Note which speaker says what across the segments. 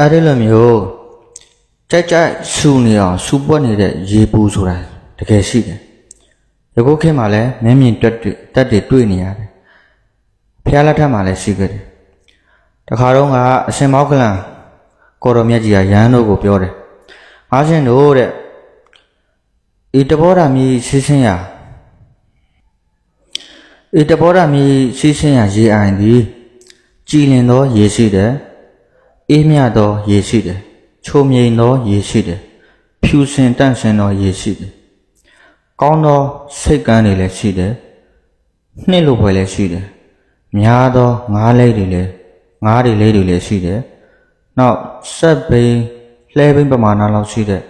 Speaker 1: အဲ့ဒီလိုမျိုးကြိုက်ကြိုက်ဆူနေအောင်ဆူပွက်နေတဲ့ရေပူဆိုတာတကယ်ရှိတယ်ယခုခေတ်မှာလည်းမင်းမြင်တက်တွေတက်တွေတွေ့နေရတယ်ဖះလက်ထက်မှာလည်းရှိခဲ့တယ်တခါတော့ကအရှင်မောက်ကလန်ကိုတော်မြတ်ကြီးကရဟန်းတို့ကိုပြောတယ်အားရှင်တို့တဲ့ဤတဘောဓာမီရှိစင်းရာဤတဘောဓာမီရှိစင်းရာရေအိုင်သည်ကြည်လင်သောရေရှိတယ် အေးမြသောရေရှိတယ်ချိုမြိန်သောရေရှိတယ်ဖြူစင်တန့်စင်သောရေရှိတယ်ကောင်းသောစိတ်ကန်းတွေလည်းရှိတယ်နှစ်လိုပဲလည်းရှိတယ်များသောငားလေးတွေလည်းငားတွေလေးတွေလည်းရှိတယ်နောက်ဆက်ဘိန်းလှဲဘိန်းပမာဏလောက်ရှိတဲ့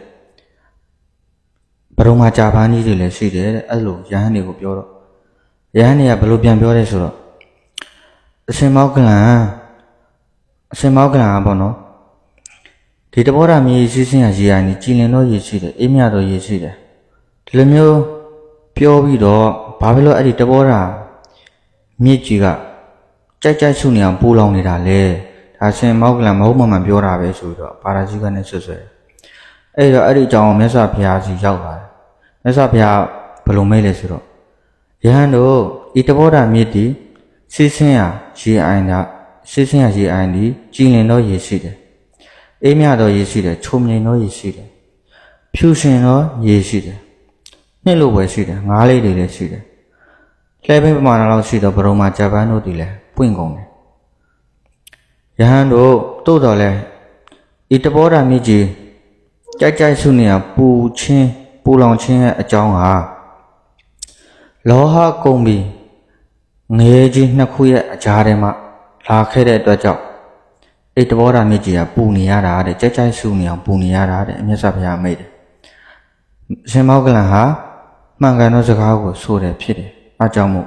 Speaker 1: ဘရုံမာကြာပန်းကြီးတွေလည်းရှိတယ်တဲ့အဲ့လိုရဟန်းတွေကိုပြောတော့ရဟန်းတွေကဘယ်လိုပြန်ပြောလဲဆိုတော့အရှင်မောကလန် အရှင်မောကလန်อ่ะပေါ့နော်ဒီတဘောဓာမြေရှိစင်းရရေအိုင်ကြီးကြည်လင်တော့ရေရှိတယ်အေးမြတော့ရေရှိတယ်ဒီလိုမျိုးပြောပြီးတော့ဘာဖြစ်လို့အဲ့ဒီတဘောဓာမြေကြီးကကြိုက်ကြိုက်ဆုနေအောင်ပူလောင်နေတာလဲဒါရှင်မောကလန်မဟုတ်မှန်မှန်ပြောတာပဲဆိုပြီးတော့ပါရာဇီကနဲ့ဆွဆွဲတယ်အဲ့တော့အဲ့ဒီအကြောင်းကိုမြတ်စွာဘုရားစီရောက်လာတယ်မြတ်စွာဘုရားဘယ်လိုမေးလဲဆိုတော့ယဟန်တို့ဤတဘောဓာမြေတီရှိစင်းရရေအိုင်က ရှိစင်းရရေအိုင်ဒီကြည်လင်သောရေရှိတယ်။အေးမြသောရေရှိတယ်၊ချုံမြိန်သောရေရှိတယ်။ဖြူရှင်သောရေရှိတယ်။နှစ်လိုပဲရှိတယ်၊ငါးလေးတွေလည်းရှိတယ်။လှဲပင်းပမာဏလောက်ရှိသောဘရုံမှာဂျပန်တို့ဒီလည်းပွင့်ကုန်တယ်။ယဟန်တို့တို့တော်လဲဤတဘောဓာမြစ်ကြီးကြိုက်ကြိုက်ဆုနေရပူချင်းပူလောင်ချင်းရဲ့အကြောင်းဟာလောဟကုံပြီးငရေကြီးနှစ်ခုရဲ့အကြားထဲမှာ လာခဲ့တဲ့အတွက်ကြောင့်အဲ့တဘောဓာမြစ်ကြီးကပူနေရတာတဲ့ကြက်ကြိုက်ဆူနေအောင်ပူနေရတာတဲ့အမြတ်စွာဘုရားမိတ်တယ်ရှင်မောကလန်ဟာမှန်ကန်သောစကားကိုဆိုတယ်ဖြစ်တယ်အားကြောင့်မို့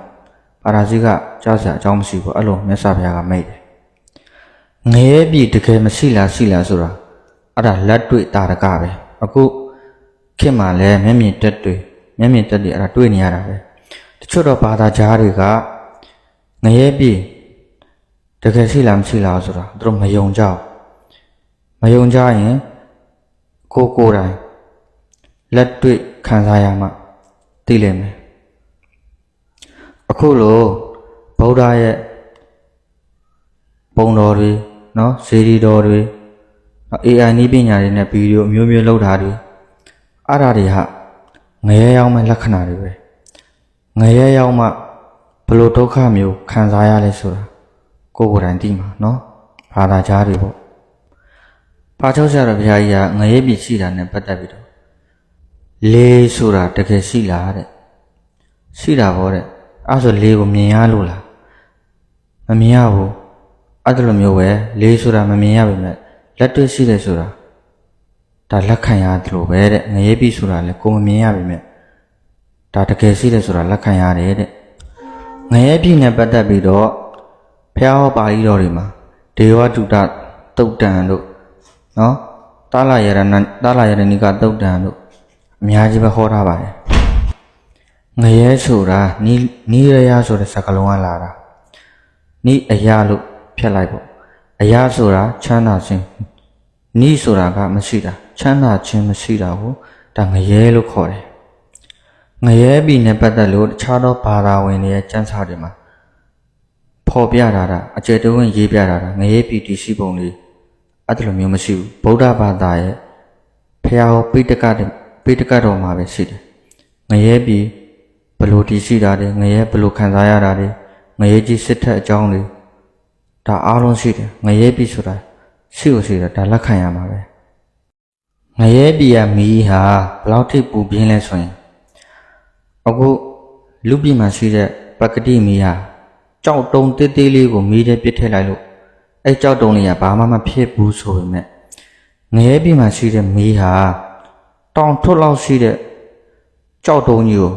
Speaker 1: ပါရာဇိကကြားစရာအကြောင်းမရှိဘူးအဲ့လိုမြတ်စွာဘုရားကမိတ်တယ်ငရေပြီတကယ်မရှိလားရှိလားဆိုတာအဲ့ဒါလက်တွေ့တာရကပဲအခုခေတ်မှာလည်းမျက်မြင်တက်တွေမျက်မြင်တက်တွေအဲ့ဒါတွေ့နေရတာပဲတချို့တော့ဘာသာကြားတွေကငရဲပြီ တကယ်ရှိလားမရှိလားဆိုတာသူတို့မယုံကြဘူးမယုံကြရင်ကိုယ်ကိုယ်တိုင်လက်တွေ့ခံစားရမှသိလိမ့်မယ်အခုလိုဗုဒ္ဓရဲ့ပုံတော်တွေနော်ဇေဒီတော်တွေနော် AI နည်းပညာတွေနဲ့ဗီဒီယိုအမျိုးမျိုးလောက်တာတွေအဲ့ဒါတွေဟာငရဲရောက်မဲ့လက္ခဏာတွေပဲငရဲရောက်မှဘယ်လိုဒုက္ခမျိုးခံစားရလဲဆိုတာ ကိုယ်ကိုယ်တိုင်သိမှာနော်ဘာသာကြားတွေပေါ့ပါချုပ်ဆရာတော်ဘုရားကြီးကငရဲပြည်ရှိတာနဲ့ပတ်သက်ပြီးတော့လေးဆိုတာတကယ်ရှိလားတဲ့ရှိတာဗောတဲ့အဲ့ဆိုလေးကိုမြင်ရလို့လားမမြင်ရဘူးအဲ့ဒါလိုမျိုးပဲလေးဆိုတာမမြင်ရပါနဲ့လက်တွေ့ရှိတယ်ဆိုတာဒါလက်ခံရတယ်လို့ပဲတဲ့ငရဲပြည်ဆိုတာလည်းကိုယ်မမြင်ရပါနဲ့ဒါတကယ်ရှိတယ်ဆိုတာလက်ခံရတယ်တဲ့ငရဲပြည်နဲ့ပတ်သက်ပြီးတော့ ဖះဟောပါဠိတော်တွေမှာဒေဝတုတတုတ်တန်တို့နော်တာလာယရဏတာလာယရဏိကတုတ်တန်တို့အများကြီးပဲဟောထားပါတယ်ငရဲဆိုတာနီးနီးရရဆိုတဲ့စကားလုံးကလာတာနီးအရာလို့ဖြတ်လိုက်ပေါ့အရာဆိုတာချမ်းသာခြင်းနီးဆိုတာကမရှိတာချမ်းသာခြင်းမရှိတာကိုဒါငရဲလို့ခေါ်တယ်ငရဲပြီနဲ့ပတ်သက်လို့တခြားသောဘာသာဝင်တွေရဲ့ကျမ်းစာတွေမှာ ဖော်ပြထားတာအကျေတဝင်းရေးပြထားတာငရဲပြီတည်ရှိပုံလေးအဲ့ဒါလိုမျိုးမရှိဘူးဗုဒ္ဓဘာသာရဲ့ဖះဟောပိဋကတ်ပိဋကတ်တော်မှာပဲရှိတယ်ငရဲပြီဘယ်လို့တည်ရှိတာလဲငရဲဘယ်လို့ခံစားရတာလဲငရဲကြီးစစ်ထက်အကြောင်းတွေဒါအားလုံးရှိတယ်ငရဲပြီဆိုတာရှိလို့ရှိတာဒါလက်ခံရမှာပဲငရဲပြီကမီးဟာဘယ်လောက်ထိပူပြင်းလဲဆိုရင်အခုလူပြည်မှာရှိတဲ့ပကတိမီးဟာ ကြောက်တုံတေးသေးလေးကိုမီးထဲပစ်ထည့်လိုက်လို့အဲကြောက်တုံလေးကဘာမှမဖြစ်ဘူးဆိုပေမဲ့ငရဲပြည်မှာရှိတဲ့မီးဟာတောင်ထွတ်လောက်ရှိတဲ့ကြောက်တုံကြီးကို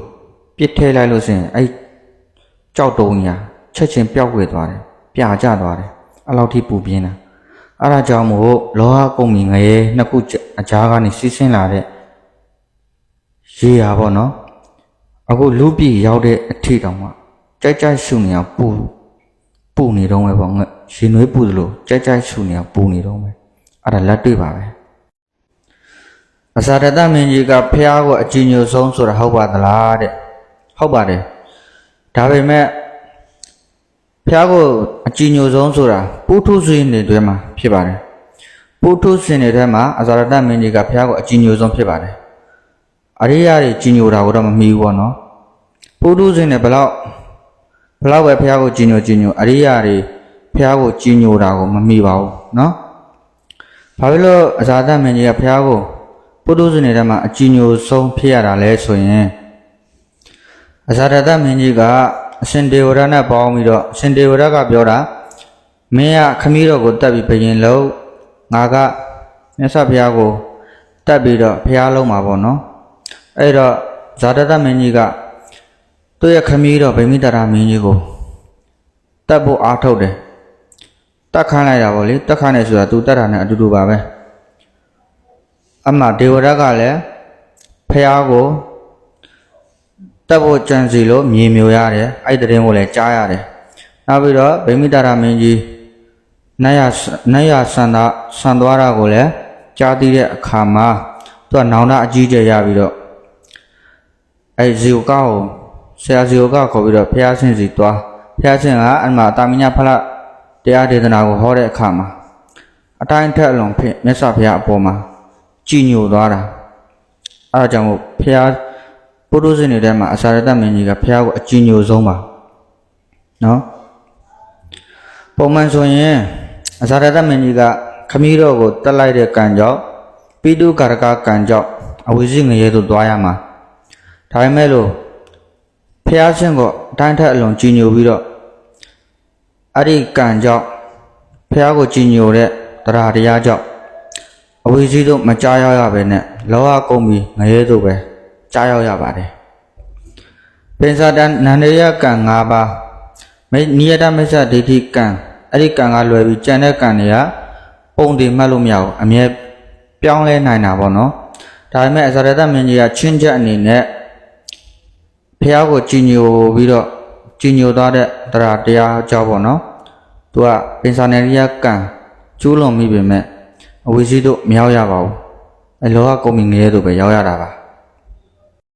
Speaker 1: ပစ်ထည့်လိုက်လို့ရှိရင်အဲကြောက်တုံကြီးဟာချက်ချင်းပျောက်ကွယ်သွားတယ်ပြာကျသွားတယ်အဲ့လောက်ထိပူပြင်းတာအဲ့ဒါကြောင့်မို့လောဟကုံမီငရဲနှစ်ခုအကြားကနေစီးဆင်းလာတဲ့ရေဟာပေါ့နော်အခုလူပြည်ရောက်တဲ့အထိတောင်မှ ကြိုက်ကြိုက်ရှုနေအောင်ပူပူနေတော့ပဲပေါ့ငါရှင်နွေးပူသလိုကြိုက်ကြိုက်ရှုနေအောင်ပူနေတော့ပဲအဲ့ဒါလက်တွေ့ပါပဲအစာရတမင်းကြီးကဖះကိုအကြည်ညိုဆုံးဆိုတာဟုတ်ပါသလားတဲ့ဟုတ်ပါတယ်ဒါပေမဲ့ဖះကိုအကြည်ညိုဆုံးဆိုတာပုထုဇဉ်တွေထဲမှာဖြစ်ပါတယ်ပုထုဇဉ်တွေထဲမှာအစာရတမင်းကြီးကဖះကိုအကြည်ညိုဆုံးဖြစ်ပါတယ်အရိယာတွေကြည်ညိုတာကိုတော့မမီဘူးပေါ့နော်ပုထုဇဉ်တွေဘယ်လောက် ဘယ်လောက်ပဲဖះကိုကြည်ညိုကြည်ညိုအရိယာတွေဖះကိုကြည်ညိုတာကိုမမီပါဘူးနော်ဘာဖြစ်လို့အဇာတမင်းကြီးကဖះကိုပုထုဇဉ်တွေထဲမှာအကြည်ညိုဆုံးဖြစ်ရတာလဲဆိုရင်အဇာတမင်းကြီးကအရှင်ဒေဝရနဲ့ပေါင်းပြီးတော့အရှင်ဒေဝရကပြောတာမင်းကခမည်းတော်ကိုတတ်ပြီးဘယင်လုံးငါကမြတ်စွာဘုရားကိုတတ်ပြီးတော့ဘုရားလုံးမှာပေါ့နော်အဲ့တော့ဇာတတမင်းကြီးက သူ့ရဲ့ခမည်းတော်ဗိမိတရာမင်းကြီးကိုတတ်ဖို့အားထုတ်တယ်တက်ခန်းလိုက်တာပေါ့လေတက်ခန်းနေဆိုတာ तू တက်တာနဲ့အတူတူပါပဲအမှဒေဝရတ်ကလည်းဖះကိုတက်ဖို့ကြံစီလို့မြေမျိုးရတယ်အဲ့ဒီတဲ့ရင်ကိုလည်းကြားရတယ်နောက်ပြီးတော့ဗိမိတာရမင်းကြီးနတ်ရနတ်ရဆန္ဒဆန်သွားတာကိုလည်းကြားသိတဲ့အခါမှာသူကနောင်တအကြီးကျယ်ရပြီးတော့အဲ့ဇီဝကောကို ဆရာဇီဝကခေါ်ပြီးတော့ဖះဆင်းစီသွားဖះဆင်းကအမှတာမညဖလတရားဒေသနာကိုဟောတဲ့အခါမှာအတိုင်းထက်အလွန်ဖြင့်မြတ်စွာဘုရားအပေါ်မှာကြည်ညိုသွားတာအဲဒါကြောင့်မို့ဘုရားပုထုဇဉ်တွေထဲမှာအစာရတမင်းကြီးကဘုရားကိုအကြည်ညိုဆုံးပါနော်ပုံမှန်ဆိုရင်အစာရတမင်းကြီးကခမည်းတော်ကိုတက်လိုက်တဲ့ကံကြောင့်ပိတုကာရကကံကြောင့်အဝိဇ္ဇငရေသို့သွားရမှာဒါပေမဲ့လို့ ဘုရားရှင်ကအတိုင်းထက်အလွန်ကြည်ညိုပြီးတော့အဲ့ဒီကံကြောင့်ဖះကိုကြည်ညိုတဲ့တရားတရားကြောင့်အဝိဇ္ဇိတို့မကြားရောက်ရပဲနဲ့လောကကုန်ပြီးငရဲတို့ပဲကြားရောက်ရပါတယ်ပင်စတန်နန္ဒရကံ၅ပါးမိနိယတမစ္ဆဒိဋ္ဌိကံအဲ့ဒီကံကလွယ်ပြီးကြံတဲ့ကံတွေကပုံတည်မှတ်လို့မရဘူးအမြဲပြောင်းလဲနိုင်တာပေါ့နော်ဒါပေမဲ့အစရတမင်းကြီးကချင်းချက်အနေနဲ့ ဖះကိုကြည်ညိုပြီးတော့ကြည်ညိုသွားတဲ့တရားတရားကြောင့်ပေါ့နော်။ तू ကပင်စာနယ်ရိယကံကျူးလွန်မိပေမဲ့အဝိဇ္ဇိတို့မရောက်ရပါဘူး။အဲလောကကုံမီငရဲတို့ပဲရောက်ရတာပါ